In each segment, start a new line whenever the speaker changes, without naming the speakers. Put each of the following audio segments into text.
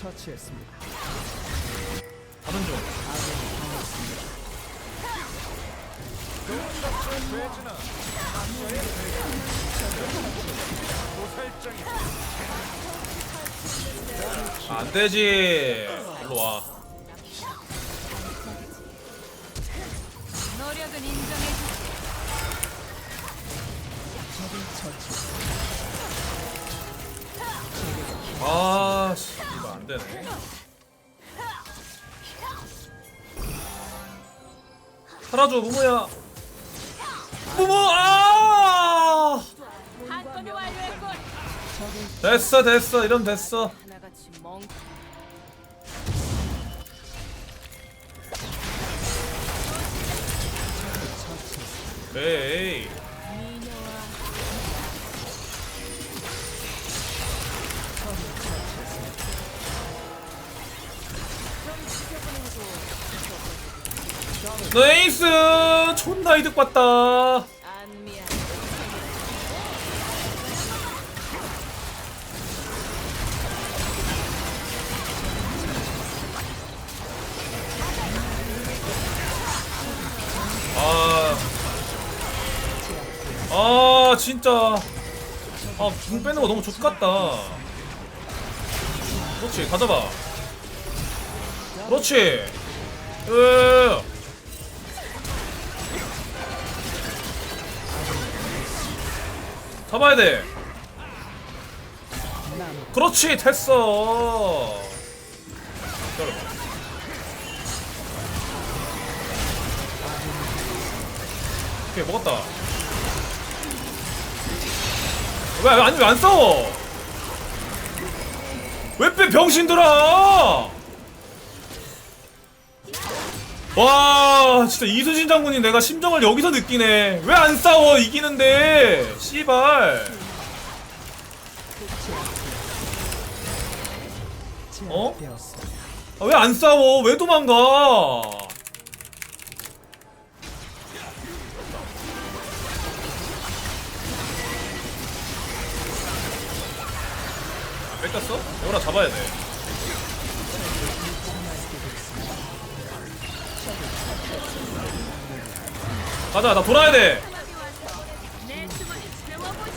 처치했습니다.
하는 중. 아, 안 되지. 일로 와.
노력은 인정해주지.
아, 되네. 사라져, 무모야. 무모, 아! 됐어, 됐어, 이런 됐어.
멍.
에이. 네이스! 존나 이득 봤다. 아. 아, 진짜. 아, 중 빼는 거 너무 좋같다 그렇지, 가져봐. 그렇지. 으. 잡아야 돼. 그렇지, 됐어. 기다려봐. 오케이 먹었다 왜, 왜 아니 왜 안 싸워 왜 빼 병신들아 와 진짜 이수진 장군이 내가 심정을 여기서 느끼네 왜 안 싸워 이기는데 씨발 어? 아, 왜 안 싸워 왜 도망가 아, 뺏겼어? 영원아 잡아야 돼. 가자, 나 돌아야 돼.
채워보시.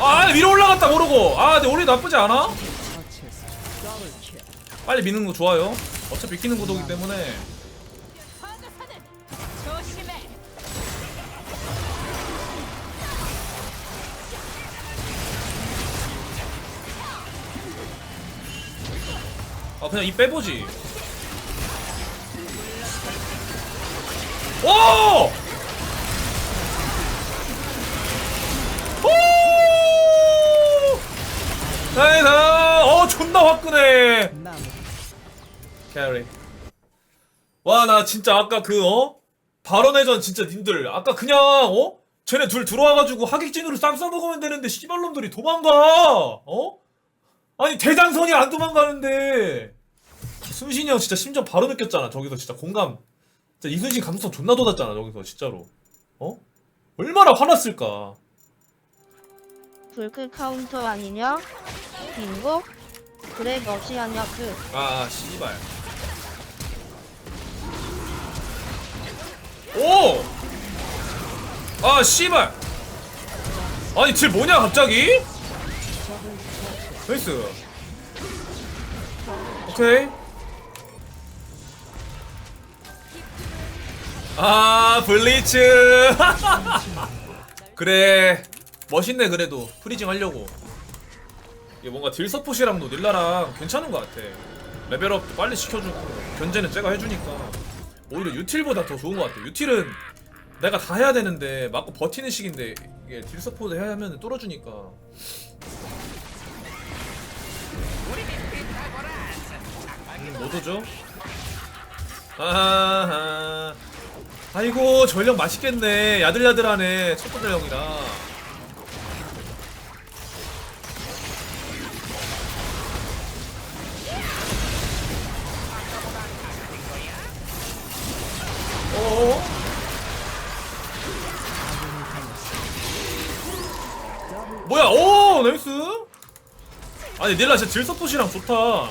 아, 위로 올라갔다 모르고. 아, 근데 우리 나쁘지 않아? 빨리 미는 거 좋아요. 어차피 비키는 구도기 때문에. 아, 그냥 이 빼보지. 오! 오! 나이스! 어, 존나 화끈해. 캐리. 와, 나 진짜 아까 그, 어? 발언회전 진짜 님들. 아까 그냥, 어? 쟤네 둘 들어와가지고 하객진으로 쌈 싸먹으면 되는데, 씨발놈들이 도망가! 어? 아니, 대장선이 안 도망가는데. 순신이 형 진짜 심정 바로 느꼈잖아. 저기서 진짜 공감. 진짜 이순신 감수성 존나 돋았잖아. 저기서 진짜로. 어? 얼마나 화났을까.
불크 카운터 아니냐? 빙고? 그래 너지 아냐 그
아, 씨발. 오! 아, 씨발. 아니, 쟤 뭐냐, 갑자기? 나이스. 오케이. 아, 블리츠. 그래. 멋있네, 그래도. 프리징 하려고. 이게 뭔가 딜 서폿이랑도 닐라랑 괜찮은 것 같아. 레벨업도 빨리 시켜주고 견제는 제가 해주니까 오히려 유틸보다 더 좋은 것 같아. 유틸은 내가 다 해야 되는데 맞고 버티는 식인데 이게 딜 서포트 해야 하면 뚫어주니까. 음, 노도죠? 아하. 아이고 전력 맛있겠네. 야들야들하네. 첫 번째 형이라. 어? 뭐야 오 나이스 아니 닐라 진짜 딜서폿이랑 좋다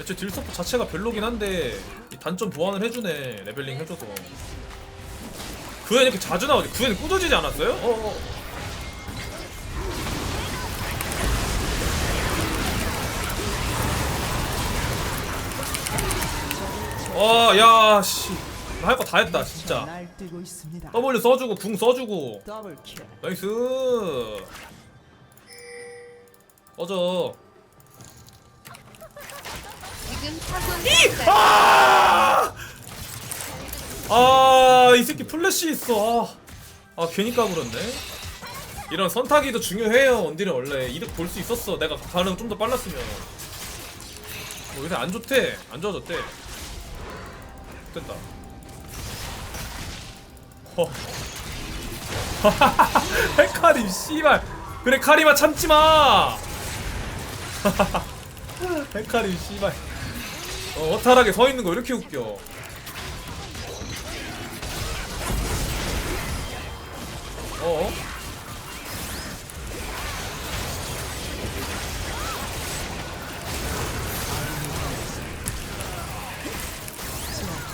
애초에 딜서폿 자체가 별로긴 한데 이 단점 보완을 해주네 레벨링 해줘서 그애 이렇게 자주 나오지 그애는 꾸겨지지 않았어요? 어어 와야씨 할 거 다 했다 진짜
날뛰고 있습니다.
W 써주고 궁 써주고
더블 킬.
나이스 꺼져
지금
아! 아, 이 새끼 플래시 있어. 아, 아 괜히 까불었네. 이런 선타기도 중요해요. 원딜은 원래 이득 볼 수 있었어. 내가 반응 좀 더 빨랐으면. 뭐 요새 안 좋대. 안 좋아졌대. 됐다. 허. 헤카림 씨발. 그래 카리마 참지 마. 헤카림 씨발. 어, 허탈하게 서 있는 거 이렇게 웃겨. 어?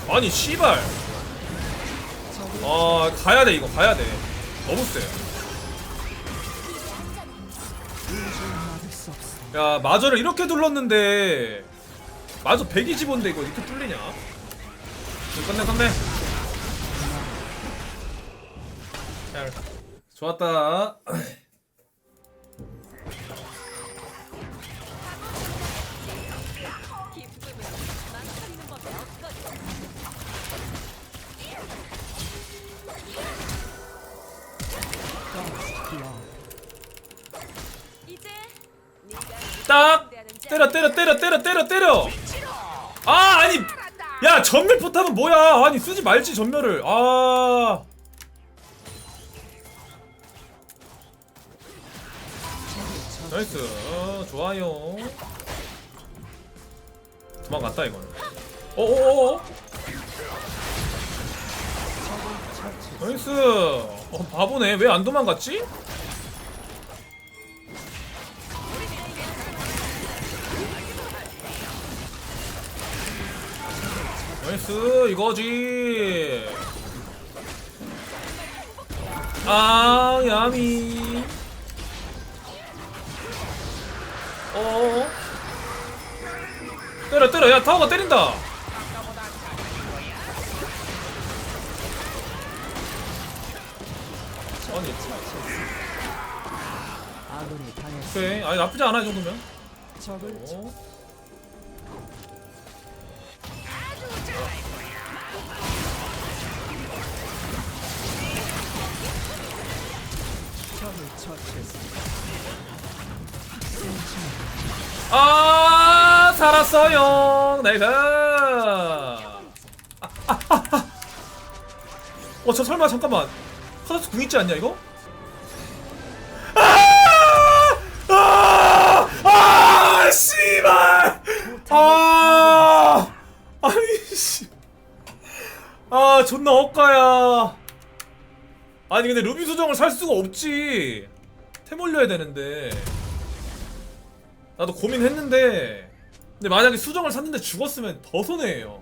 아니 씨발. 아 가야 돼 이거 가야 돼. 너무 세. 야 마저를 이렇게 둘렀는데 마저 120원데 이거 이렇게 뚫리냐? 끝내 끝내. 잘 좋았다. 딱 때려 때려 때려 때려 때려 때려. 아 아니 야 전멸 포탑은 뭐야? 아니 쓰지 말지 전멸을. 아. 나이스 어, 좋아요. 도망갔다 이거는. 어어어. 나이스. 어 바보네. 왜 안 도망갔지? 나이스 이거지. 아 야미. 때려 때려 야 타워가 때린다. 아니
아군이
아니 나쁘지 않아 이 정도면.
적을
어.
적을 처치했습니다.
아 살았어요 아, 어저 설마 잠깐만 카다스 궁 있지 않냐 이거? 아! 아! 아! 씨발! 아! 아니 씨. 아 존나 엇가야. 아니 근데 루비 수정을 살 수가 없지. 템 올려야 되는데. 나도 고민했는데 근데 만약에 수정을 샀는데 죽었으면 더 손해예요.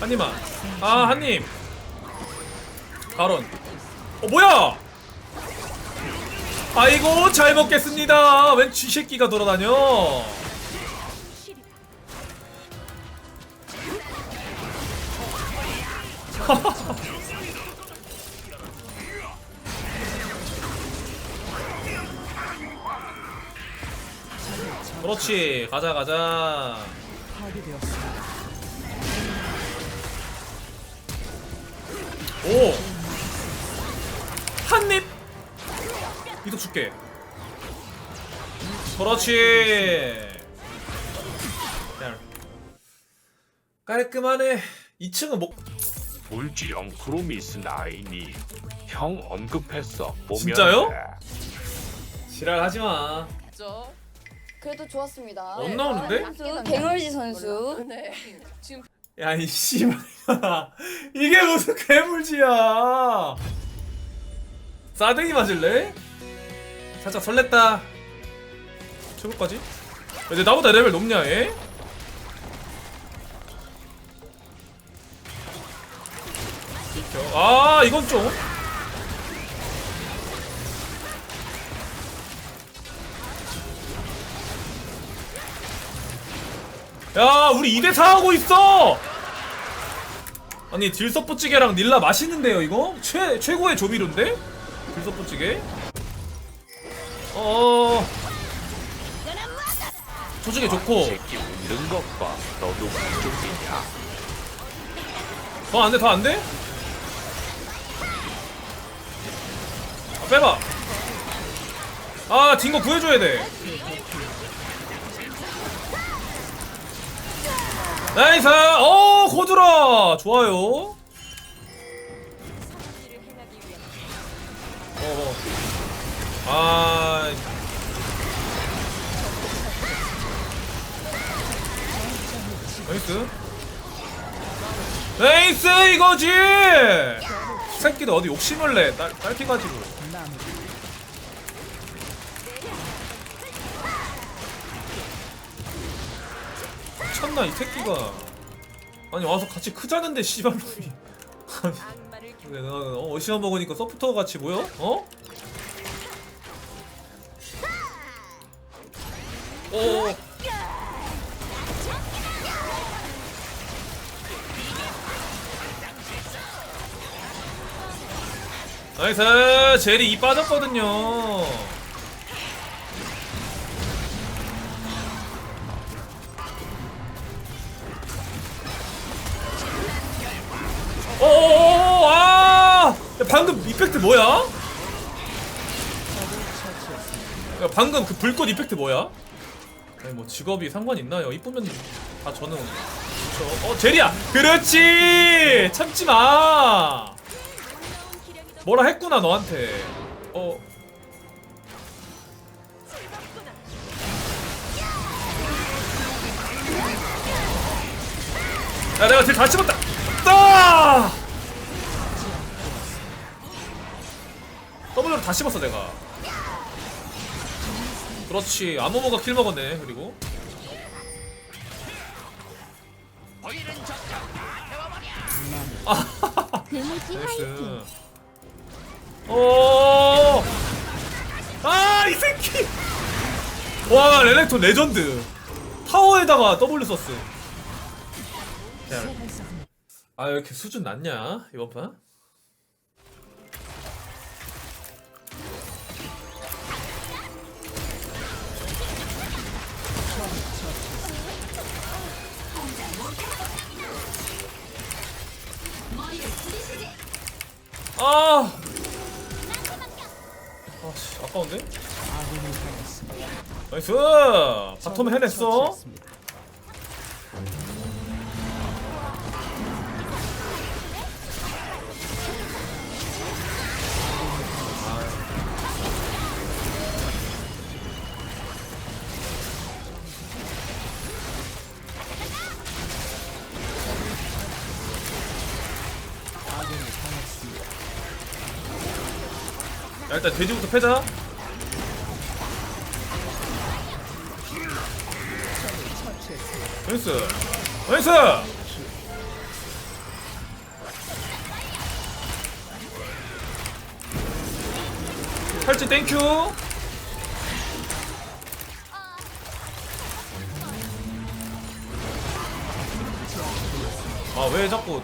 한님아. 아 한님. 가론 어 뭐야? 아이고 잘 먹겠습니다. 웬 쥐새끼가 돌아다녀 그렇지. 가자 가자. 오. 한입. 이도 줄게. 그렇지. 야. 깔끔하네. 2층은 뭐
불지형 크로미스 나인이 형 언급했어. 보면
진짜요?
돼.
지랄하지마
그래도 좋았습니다.
안 나오는데?
선수, 갱얼지 선수.
네. 지금
야, 이 씨발. 이게 무슨 괴물지야. 싸대기 맞을래? 살짝 설렜다. 최고까지? 야, 근데 나보다 레벨 높냐, 얘? 아, 이건 좀. 야, 우리 2대4 하고 있어! 아니, 딜서포찌개랑 닐라 맛있는데요, 이거? 최, 최고의 조미료인데? 딜서포찌개? 어. 조직에 좋고.
새끼 것봐 너도
더안 돼, 더 안 돼? 아, 빼봐. 아, 딩거 구해줘야 돼. 나이스! 어, 고드라! 좋아요. 어, 어. 아. 나이스. 나이스 이거지. 새끼들 어디 욕심을 내? 딸 딸피 가지고. 미쳤나 이 새끼가. 아니 와서 같이 크자는데 씨발놈이. 아니.
겨
내가 어, 어시나 먹으니까 서프터 같이 보여? 어? 오. 나이스 젤이 이 빠졌거든요 뭐야? 야, 방금 그 불꽃 이펙트 뭐야? 아니 뭐 직업이 상관 있나요? 이쁘면 다 저는 그쵸. 어 제리야 그렇지 참지 마 뭐라 했구나 너한테 어. 야 내가 딜다 씹었다 따 W로 다 씹었어 내가 그렇지 아모모가 킬 먹었네 그리고
금우지
나이스 오! 아, 이 새끼! 와, 레넥톤 레전드. 타워에다가 W 썼어. 야, 아, 왜 이렇게 수준 낮냐, 이번 판? 아, 씨, 아까운데?
당했습니다.
나이스! 바텀 해냈어? 야, 일단 돼지부터 패자. 나이스! 나이스! 팔찌 땡큐! 아, 왜 자꾸.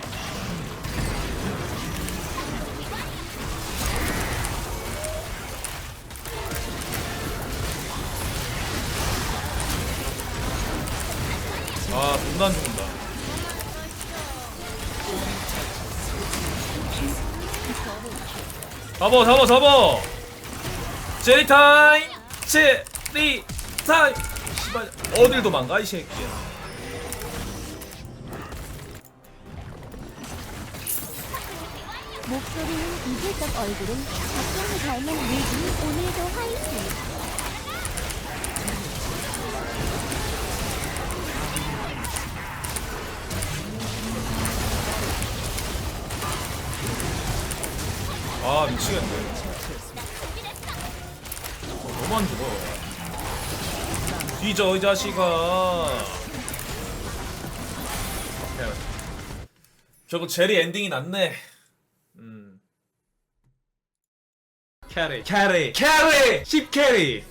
잡어, 잡어, 잡어! 제리 타임! 제리 타임! 씨발, 어딜 도망가, 이 새끼야.
목소리는 이슬적 얼굴은 박정희 닮은 미기 오늘도 화이팅
아 미치겠네. 어, 너무 안 죽어. 뒤져 이 자식아. 오케이. 저거 제리 엔딩이 낫네. 음. 캐리 캐리. 캐리! 10 캐리